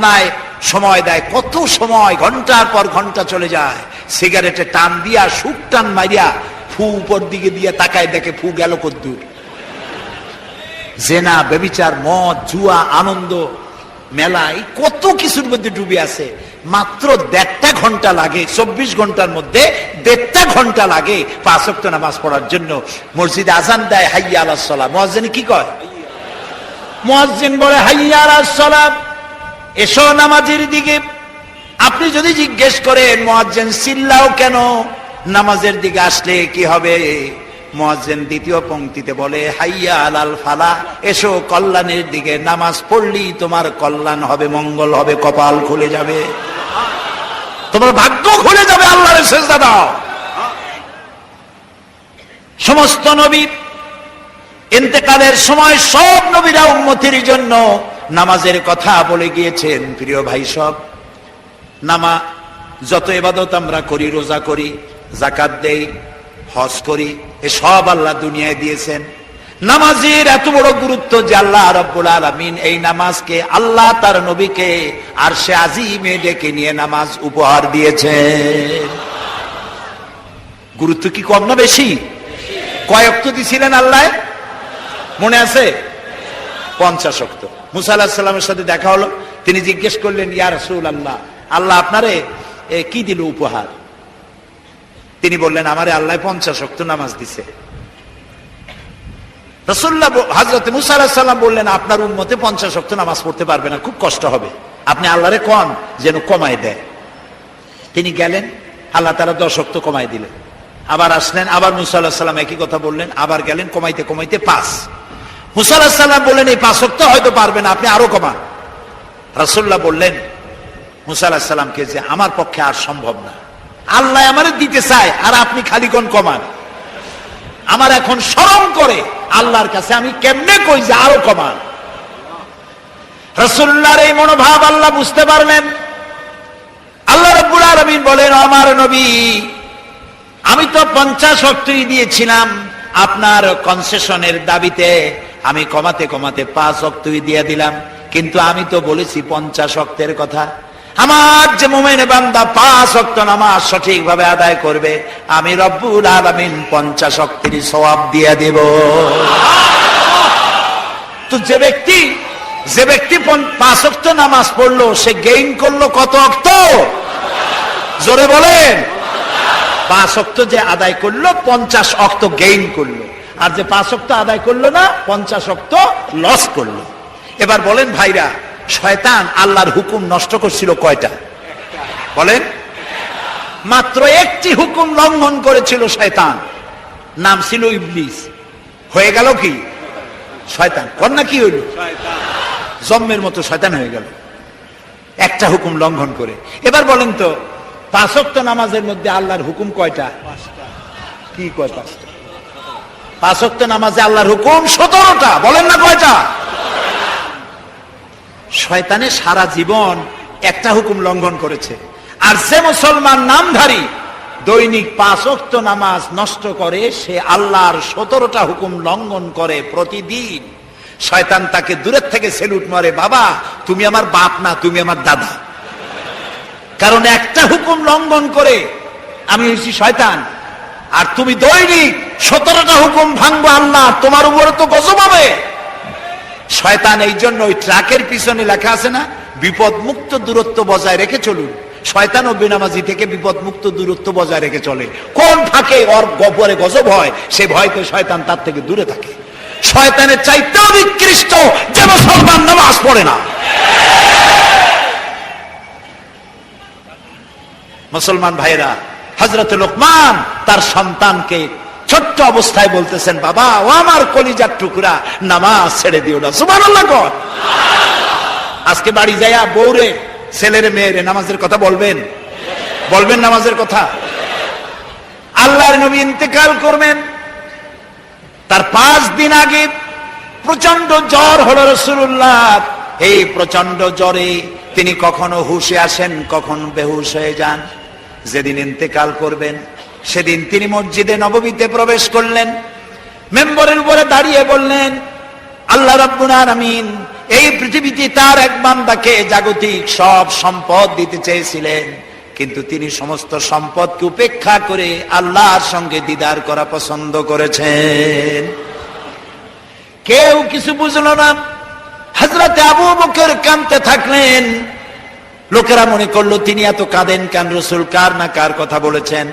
নাই সময় দেয়। কত সময়, ঘণ্টার পর ঘণ্টা চলে যায়। সিগারেটে টান দিয়া, সুখ টান মারিয়া ফু উপর দিকে দিয়ে তাকায় দেখে ফু গেল কদ্দূর। জেনা বেবিচার মদ, জুয়া, আনন্দ, মেলা, এই কত কিছুর মধ্যে ডুবে আছে। মাত্র দেড়টা ঘণ্টা লাগে, চব্বিশ ঘণ্টার মধ্যে দেড়টা ঘণ্টা লাগে পাঁচক্ত নামাজ পড়ার জন্য। মসজিদে আজান দেয়, হাইয়া আলাহ সালাম। মহাজনে কি কয়? মহাজিন বলে, হাইয়া আলাহ সালাম। এসো নামাজের দিকে। আপনি যদি জিজ্ঞেস করেন মহাজেন চিল্লাও কেন? নামাজের দিকে আসলে কি হবে? মহাজেন দ্বিতীয় পংক্তিতে বলে, হাইয়া আলাল ফালা এসো কল্যাণের দিকে। নামাজ পড়লি তোমার কল্যাণ হবে, মঙ্গল হবে, কপাল খুলে যাবে। তোমার ভাগ্য খুলে যাবে আল্লাহর শেষদা সমস্ত নবী, ইন্তেকালের সময় সব নবীরা উন্মতির জন্য নামাজের কথা বলে গিয়েছেন, প্রিয় ভাই সব। নামা, যত এবাদত আমরা করি, রোজা করি জাকাত দেই, হজ করি, এ সব আল্লাহ দুনিয়ায় দিয়েছেন। নামাজের এত বড় গুরুত্ব যে আল্লাহ রব্বুল আলমিন এই নামাজকে আল্লাহ তার নবীকে আর সে আজিমে ডেকে নিয়ে নামাজ উপহার দিয়েছে গুরুত্ব কি কম না বেশি? কয়েক তো দিছিলেন আল্লাহ? মনে আছে? পঞ্চাশ অক্ত। মুসা আল্লাহ সাল্লামের সাথে দেখা হলো। তিনি জিজ্ঞেস করলেন, ইয়া রসুল আল্লাহ আল্লাহ আপনারে কি দিল উপহার? তিনি বললেন, আমারে আল্লাহ পঞ্চাশ অক্ত নামাজ দিছে। রসুল্লাহ হাজরত মুসা আলাহ সাল্লাম বললেন, আপনার উন্মতে পঞ্চাশ অক্ত নামাজ পড়তে পারবে না, খুব কষ্ট হবে। আপনি আল্লাহরে কন? যেন কমায় দেয়। তিনি গেলেন, আল্লাহ তারা দশ অক্ত কমায় দিলেন। আবার আসলেন, আবার মুসা আল্লাহ সাল্লাম একই কথা বললেন, আবার গেলেন, কমাইতে কমাইতে পাঁচ। মুসা আল্লাহ সাল্লাম বললেন, এই পাঁচ অক্ত হয়তো পারবেন আপনি আরও কমান। রসুল্লাহ বললেন, মুসা আল্লাহ সাল্লামকে যে আমার পক্ষে আর সম্ভব না। আল্লাহ আমারে দিতে চায়, আর আপনি খালি কোন কমান। আমার এখন স্মরণ করে আল্লাহর কাছে আমি কেমনে কই যে আরও কমান। রসুল্লাহর এই মনোভাব আল্লাহ বুঝতে পারলেন। আল্লাহ রব্বুল আলমিন বলেন, আমার নবী, আমি তো পঞ্চাশ অক্টই দিয়েছিলাম আপনার কনসেশনের দাবিতে। আমি কমাতে কমাতে পাঁচ অক্টই দিয়ে দিলাম। কিন্তু আমি তো বলেছি পঞ্চাশ অক্তের কথা। আমার যে মোমেন বান্দা পাঁচ অক্ত নামাজ সঠিকভাবে আদায় করবে, আমি রব্বুল আলমিন পঞ্চাশ অক্টের সবাব দিয়ে দেব। তো যে ব্যক্তি যে ব্যক্তি পাঁচ অক্ট নামাজ পড়ল, সে গেইন করল কত অক্ত? জোরে বলেন। পাঁচ অক্ত যে আদায় করল, পঞ্চাশ অক্ত গেইন করল। আর যে পাঁচ অক্ত আদায় করল না, পঞ্চাশ অক্ত লস করল। এবার বলেন ভাইরা, শয়তান আল্লাহর হুকুম নষ্ট করছিল কয়টা? বলেন। মাত্র একটি হুকুম লঙ্ঘন করেছিল শয়তান। নাম ছিল ইবলিস। হয়ে গেল কি? শয়তান। কন্যা কি হইল? জন্মের মতো শয়তান হয়ে গেল। একটা হুকুম লঙ্ঘন করে। এবার বলেন তো পাঁচক্ত নামাজের মধ্যে আল্লাহর হুকুম কয়টা? কি কয় পাঁচটা? পাঁচক্ত নামাজে আল্লাহর হুকুম সতেরোটা, বলেন না কয়টা? শয়তানে সারা জীবন একটা হুকুম লঙ্ঘন করেছে। আর যে মুসলমান নামধারী দৈনিক পাঁচ অক্ত নামাজ নষ্ট করে, সে আল্লাহর সতেরোটা হুকুম লঙ্ঘন করে প্রতিদিন। শয়তান তাকে দূরের থেকে সেলুট মারে, বাবা, তুমি আমার বাপ না, তুমি আমার দাদা। কারণ একটা হুকুম লঙ্ঘন করে, আমি হয়েছি শয়তান। আর তুমি দৈনিক সতেরোটা হুকুম ভাঙবো আল্লাহ, তোমার উপরে তো গজব হবে। শয়তান এই জন্য ওই ট্রাকের পিছনে লেখা আছে না বিপদ মুক্ত দূরত্ব বজায় রেখে চলুন। শয়তান ও বেনামাজি থেকে বিপদ মুক্ত দূরত্ব বজায় রেখে চলে। কোন ফাঁকে ওর গপরে গজব হয়, সে ভয়তে শয়তান তার থেকে দূরে থাকে। শয়তানের চাইতেও নিকৃষ্ট যে মুসলমান নামাজ পড়ে না। মুসলমান ভাইরা হজরত লোকমান তার সন্তানকে ছোট্ট অবস্থায় বলতেছেন, বাবা, ও আমার কলিজার টুকরা, নামাজ ছেড়ে দিও না। সুমান আজকে বাড়ি যাইয়া বউরে, ছেলের মেয়েরে নামাজের কথা বলবেন? বলবেন নামাজের কথা? আল্লাহর নবী ইন্তেকাল করবেন। তার পাঁচ দিন আগে প্রচণ্ড জ্বর হলো রসুল্লাহ এই প্রচণ্ড জ্বরে তিনি কখনো হুশে আসেন, কখন বেহুশ হয়ে যান। যেদিন ইন্তেকাল করবেন, সেদিন তিনি মসজিদে নববীতে প্রবেশ করলেন। মেম্বরের উপরে দাঁড়িয়ে বললেন, আল্লাহ রাব্বুল আলামিন এই পৃথিবীতে তার এক বান্দাকে জাগতিক সব সম্পদ দিতে চেয়েছিলেন। কিন্তু তিনি সমস্ত সম্পদকে উপেক্ষা করে আল্লাহর সঙ্গে দিদার করা পছন্দ করেছেন। কেউ কিছু বুঝলো না। হাজরাতে আবু বকর কানতে থাকলেন। লোকেরা মনে করল, তিনি এত কাঁদেন কেন রসুল? কার না কার কথা বলেছেন?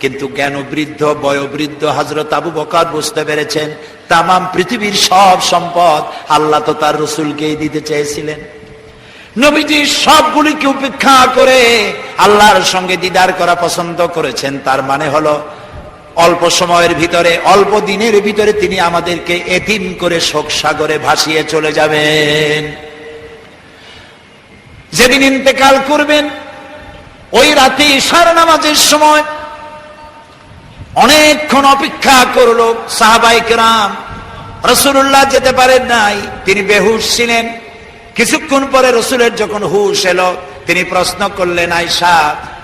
কিন্তু জ্ঞান বৃদ্ধ বয়োবৃদ্ধ হজরত আবু বকর বুঝতে পেরেছেন, তামাম পৃথিবীর সব সম্পদ আল্লাহ তো তার রসুলকেই দিতে চেয়েছিলেন। নবীজি সবগুলিকে উপেক্ষা করে আল্লাহর সঙ্গে দিদার করা পছন্দ করেছেন। তার মানে হলো, অল্প সময়ের ভিতরে, অল্প দিনের ভিতরে তিনি আমাদেরকে এতিম করে শোক সাগরে ভাসিয়ে চলে যাবেন। যেদিন ইন্তেকাল করবেন, ওই রাতে ইশার নামাজের সময় অনেকক্ষণ অপেক্ষা করল সাহাবাইক রাম রসুল্লাহ যেতে পারেন নাই, তিনি বেহুশ ছিলেন। কিছুক্ষণ পরে রসুলের যখন হুশ এলো, তিনি প্রশ্ন করলেন আয়সা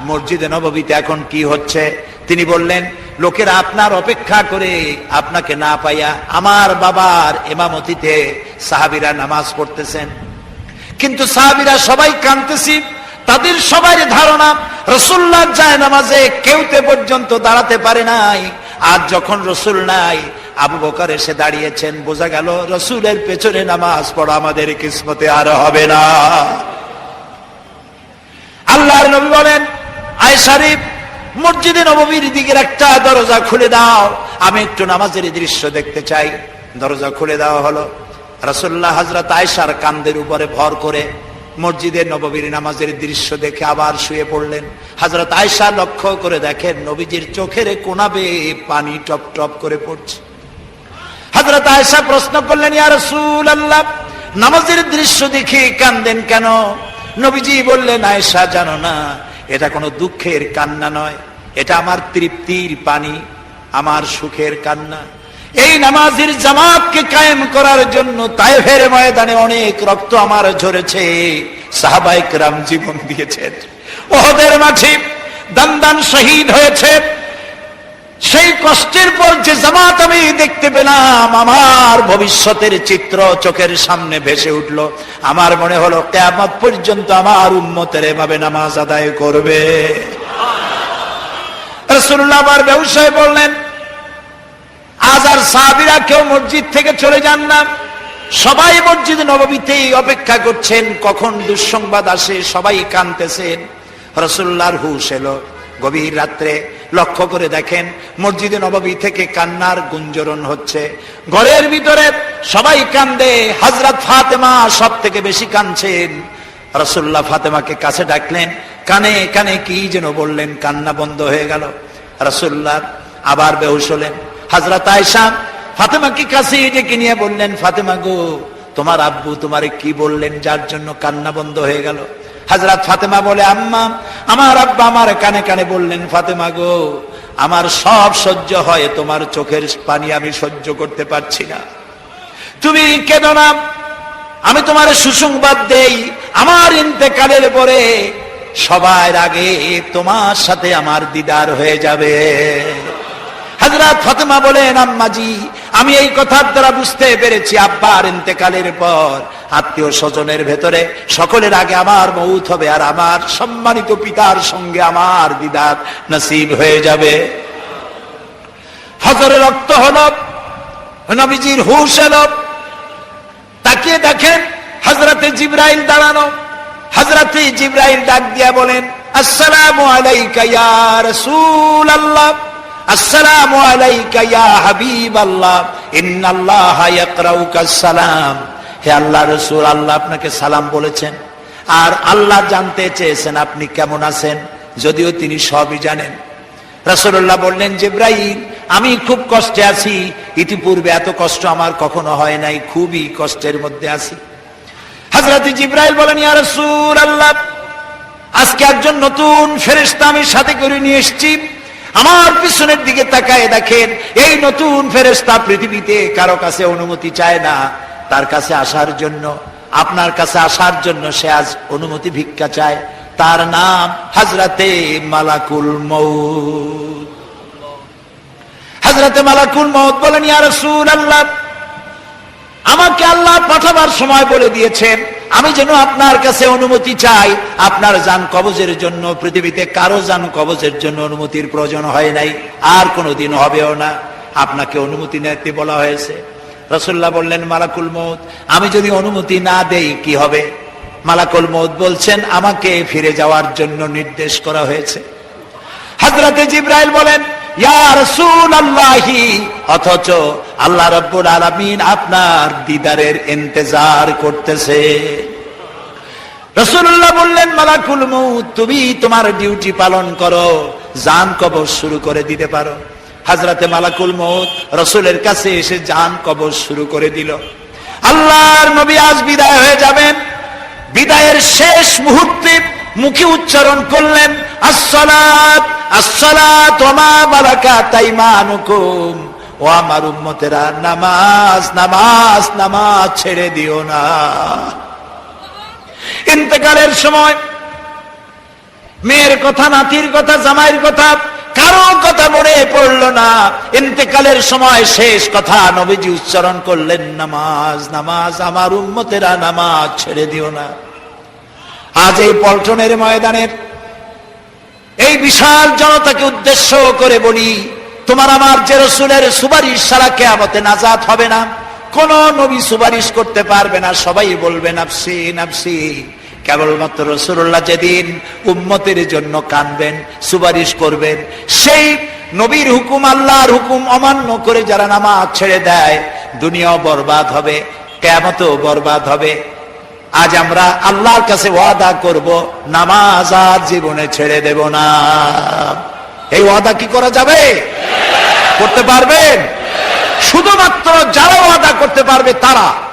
মসজিদে নববীতে এখন কি হচ্ছে? তিনি বললেন, লোকেরা আপনার অপেক্ষা করে আপনাকে না পাইয়া আমার বাবার এমামতিতে সাহাবিরা নামাজ পড়তেছেন। কিন্তু সাহাবিরা সবাই কানতেছি তাদের সবাই ধারণা রসুল্লাহ যায় নামাজে কেউতে পর্যন্ত দাঁড়াতে পারে নাই। আর যখন রসুল নাই, আবু বকর এসে দাঁড়িয়েছেন, বোঝা গেল রসুলের পেছনে নামাজ পড়া আমাদের কিসমতে আর হবে না। আল্লাহর নবী বলেন, আয় শরীফ, মসজিদে নবমীর দিকের একটা দরজা খুলে দাও। আমি একটু নামাজের দৃশ্য দেখতে চাই। দরজা খুলে দেওয়া হলো। রসুল্লাহ হজরত আয়সার কান্দের উপরে ভর করে মসজিদে নববীর নামাজের দৃশ্য দেখে আবার শুয়ে পড়লেন। হজরত আয়সা লক্ষ্য করে দেখেন নবীজির চোখের কোনাবে পানি টপ টপ করে পড়ছে। হজরত আয়সা প্রশ্ন করলেন, ইয়া রসুল আল্লাহ নামাজের দৃশ্য দেখে কান্দেন কেন? নবীজি বললেন আয়সা জানো না, এটা কোনো দুঃখের কান্না নয়, এটা আমার তৃপ্তির পানি, আমার সুখের কান্না। এই নামাজের জামাতকে কায়েম করার জন্য তাইফের ময়দানে অনেক রক্ত আমার ঝরেছে। সাহাবাইক রাম জীবন দিয়েছেন। ওহদের মাঠে দান দান শহীদ হয়েছে। সেই কষ্টের পর যে জামাত আমি দেখতে পেলাম, আমার ভবিষ্যতের চিত্র চোখের সামনে ভেসে উঠল। আমার মনে হলো কেমন পর্যন্ত আমার উন্মতের এভাবে নামাজ আদায় করবে। রসুল্লাহ আবার ব্যবসায় বললেন আজ আর সাহাবিরা কেউ মসজিদ থেকে চলে যান না। সবাই মসজিদ নবমীতেই অপেক্ষা করছেন, কখন দুঃসংবাদ আসে, সবাই কানতেছেন রসুল্লাহর হুশ এলো। গভীর রাত্রে লক্ষ্য করে দেখেন, মসজিদে নবমী থেকে কান্নার গুঞ্জরণ হচ্ছে। ঘরের ভিতরে সবাই কান্দে হজরত ফাতেমা সব থেকে বেশি কানছেন রসুল্লাহ ফাতেমাকে কাছে ডাকলেন, কানে কানে কি যেন বললেন, কান্না বন্ধ হয়ে গেল। রসুল্লাহ আবার বেহুশ হলেন। হাজরত আয়সা ফাতেমাকে কাছে ডেকে নিয়ে বললেন? ফাতেমা গো, তোমার আব্বু তোমারে কি বললেন? যার জন্য কান্না বন্ধ হয়ে গেল। হাজরাত ফাতেমা বলে, আম্মা, আমার আব্বা আমার কানে কানে বললেন, ফাতেমা গো, আমার সব সহ্য হয়, তোমার চোখের পানি আমি সহ্য করতে পারছি না। তুমি কেন না। আমি তোমার সুসংবাদ দেই। আমার ইন্তেকালের পরে সবার আগে তোমার সাথে আমার দিদার হয়ে যাবে। হাজরাত ফাতেমা বলেন, আম্মাজি, আমি এই কথার দ্বারা বুঝতে পেরেছি আব্বার ইন্তেকালের পর। আত্মীয় স্বজনের ভেতরে সকলের আগে আমার মৌত হবে আর আমার সম্মানিত পিতার সঙ্গে আমার দিদার নসিব হয়ে যাবে। ফজরে রক্ত হল, নবীজির হুশ এল। তাকিয়ে দেখেন হজরতে জিব্রাইল দাঁড়ানো। হজরতে জিব্রাইল ডাক দিয়া বলেন, আসসালামু আলাইকা ইয়া রাসূলুল্লাহ। আসসালামু আলাইকা ইয়া হাবিবাল্লাহ, ইন্নাল্লাহা ইয়াকরাউকা সালাম। হে আল্লাহ রাসূল, আল্লাহ আপনাকে সালাম বলেছেন। আর আল্লাহ জানতে চেয়েছেন আপনি কেমন আছেন, যদিও তিনি সবই জানেন। রাসূলুল্লাহ বললেন, জিব্রাইল, আমি খুব কষ্টে আছি। ইতিপূর্বে এত কষ্ট আমার কখনো হয় নাই, খুবই কষ্টের মধ্যে আছি। হযরত জিব্রাইল বলেন, ইয়া রাসূল আল্লাহ আজকে একজন নতুন ফেরেশতা আমি সাথে করে নিয়ে এসেছি। আমার পিছনের দিকে তাকায় দেখেন, এই নতুন ফেরেস্তা পৃথিবীতে কারও কাছে অনুমতি চায় না। তার কাছে আসার জন্য, আপনার কাছে আসার জন্য সে আজ অনুমতি ভিক্ষা চায়। তার নাম হাজরাতে মালাকুল মৌত হাজরাতে মালাকুল মৌত বলেন, ইয়া রাসূল আল্লাহ আমাকে আল্লাহ পাঠাবার সময় বলে দিয়েছেন আমি যেন আপনার কাছে অনুমতি চাই, আপনার যান কবজের জন্য, পৃথিবীতে কারও যান কবজের জন্য অনুমতির প্রয়োজন হয় নাই, আর কোনোদিন হবেও না। আপনাকে অনুমতি নিতে বলা হয়েছে। রসুল্লাহ বললেন, মালাকুল মৌত আমি যদি অনুমতি না দেই, কি হবে? মালাকুল মৌত বলছেন, আমাকে ফিরে যাওয়ার জন্য নির্দেশ করা হয়েছে। হজরতে জিব্রাইল বলেন অথচ আল্লাহ রাব্বুল আলামিন আপনার দিদারের ইন্তজার করতেছে। রাসূলুল্লাহ বললেন, মালাকুল তুমি তোমার ডিউটি পালন করো জান কবজ শুরু করে দিতে পারো। হযরতে মালাকুল মউত রাসূলের কাছে এসে জান কবজ শুরু করে দিল। আল্লাহর নবী আজ বিদায় হয়ে যাবেন। বিদায়ের শেষ মুহূর্তে মুখে উচ্চারণ করলেন, আসসালাত আমার উম্মতেরা, নামাজ নামাজ নামাজ ছেড়ে দিও না। ইন্তেকালের সময় মেয়ের কথা, নাতির কথা, জামাইয়ের কথা কারও কথা মনে পড়ল না। ইন্তেকালের সময় শেষ কথা নবীজি উচ্চারণ করলেন, নামাজ নামাজ, আমার উম্মতেরা নামাজ ছেড়ে দিও না। আজ এই পল্টনের ময়দানের এই বিশাল জনতাকে উদ্দেশ্য করে বলি, তোমার আমার যে রসুলের সুপারিশ সারা কেয়ামতে নাজাত হবে না, কোন নবী সুপারিশ করতে পারবে না, সবাই বলবে, নাফসি নাফসি। কেবলমাত্র রসুল্লাহ যেদিন উম্মতের জন্য কানবেন সুপারিশ করবেন, সেই নবীর হুকুম, আল্লাহর হুকুম অমান্য করে যারা নামাজ ছেড়ে দেয়, দুনিয়াও বরবাদ হবে কেমতও বরবাদ হবে। আজ আমরা আল্লাহর কাছে ওয়াদা করব, নামাজ আর জীবনে ছেড়ে দেব না। এই ওয়াদা কি করা যাবে? করতে পারবেন? শুধুমাত্র যারা ওয়াদা করতে পারবে তারা।